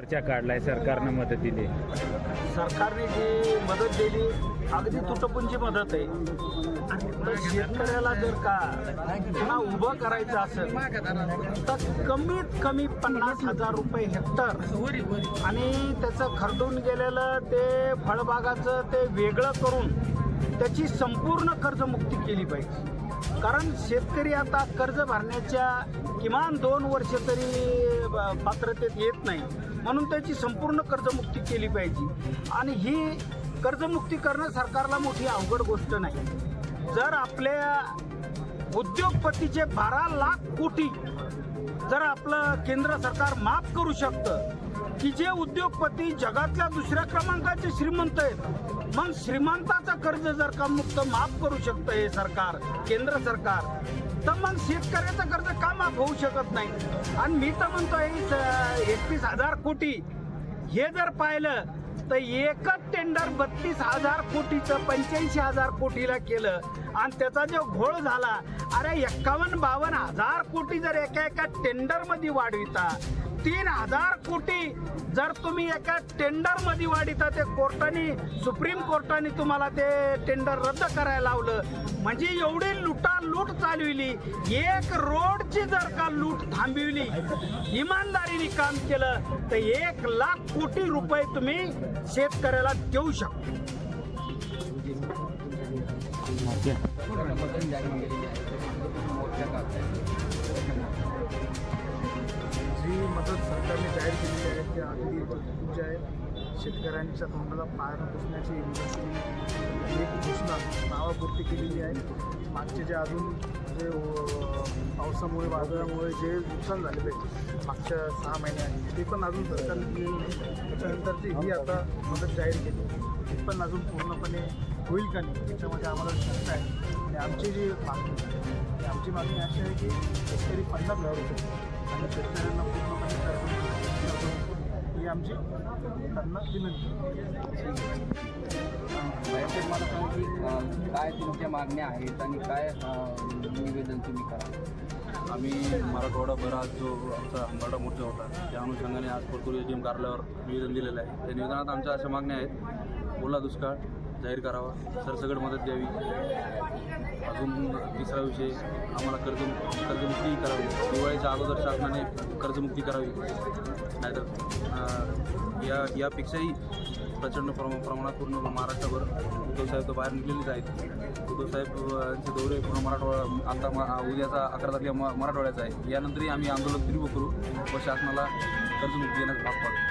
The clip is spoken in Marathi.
खर्चा काढलाय सरकारनं दिली सरकारने जी मदत दिली अगदी तुटपुंची मदत आहे. तर शेतकऱ्याला जर का पुन्हा उभं करायचं असेल तर कमीत कमी पन्नास हजार रुपये हेक्टर आणि त्याचं खरडून गेलेलं ते फळबागाचं ते वेगळं करून त्याची संपूर्ण कर्जमुक्ती केली पाहिजे. कारण शेतकरी आता कर्ज भरण्याच्या किमान दोन वर्ष तरी पात्रतेत येत नाही. म्हणून त्याची संपूर्ण कर्जमुक्ती केली पाहिजे. आणि ही कर्जमुक्ती करणं सरकारला मोठी अवघड गोष्ट नाही. जर आपल्या उद्योगपतीचे बारा लाख कोटी जर आपलं केंद्र सरकार माफ करू शकतं की जे उद्योगपती जगातल्या दुसऱ्या क्रमांकाचे श्रीमंत आहेत. मग श्रीमंताचं कर्ज जर का मुक्त माफ करू शकतं हे सरकार केंद्र सरकार तर मग शेतकऱ्याचं कर्ज का माफ होऊ शकत नाही? आणि मी तर म्हणतोय एकतीस हजार कोटी हे जर पाहिलं तर एकच टेंडर बत्तीस हजार कोटीचं पंच्याऐंशी हजार कोटीला केलं. आणि त्याचा जो घोळ झाला अरे एक्कावन्न बावन्न हजार कोटी जर एका एका टेंडरमध्ये वाढविता तीन हजार कोटी. जर तुम्ही एका टेंडरमध्ये वाढिता ते कोर्टाने सुप्रीम कोर्टाने तुम्हाला ते टेंडर रद्द करायला लावलं. म्हणजे एवढी लुटा लूट चालविली. एक रोडची जर का लूट थांबविली इमानदारीने काम केलं तर एक लाख कोटी रुपये तुम्ही शेतकऱ्याला देऊ शकता. मदत सरकारने जाहीर केलेली आहे ती अगदी जे आहे शेतकऱ्यांच्या तोंडाला पायानं पुसण्याची इंडस्ट्री एक घोषणा नावापुरती केलेली आहे. मागचे जे अजून जे पावसामुळे वादळामुळे जे नुकसान झालेलं आहे मागच्या सहा महिन्यात ते पण अजून सरकारने केलेलं नाही. त्याच्यानंतरची ही आता मदत जाहीर केली ती पण अजून पूर्णपणे होईल का नाही त्याच्यामध्ये आम्हाला शंका आहे. आणि आमची जी मागणी आहे ती आमची मागणी अशी आहे की शेतकरी पन्नास हजार रुपये आणि शेतकऱ्यांना पूर्ण ही आमची त्यांना विनंती. मला सांगा की काय तुमच्या मागण्या आहेत आणि काय निवेदन तुम्ही करा? आम्ही मराठवाडा भरात जो आमचा मराठा मोर्चा होता त्या अनुषंगाने आज परतूर एम कार्यालयावर निवेदन दिलेलं आहे. त्या निवेदनात आमच्या अशा मागण्या आहेत. ओला दुष्काळ. जाहीर करावा. सरसकट मदत द्यावी. अजून तिसरा विषय आम्हाला कर्ज कर्जमुक्ती करावी. दिवाळीच्या अगोदर शासनाने कर्जमुक्ती करावी. नाहीतर या यापेक्षाही प्रचंड प्रमा प्रमाणात पूर्ण महाराष्ट्रभर उद्धवसाहेब तर बाहेर निघलेलेच आहेत. उद्धव यांचे दौरे पूर्ण मराठवाडा आता मा- उद्याचा अकरा तारखेला म- मराठवाड्याचा आहे. यानंतरही आम्ही आंदोलन तीव्र करू व शासनाला कर्जमुक्ती देण्यास भाग पाडू.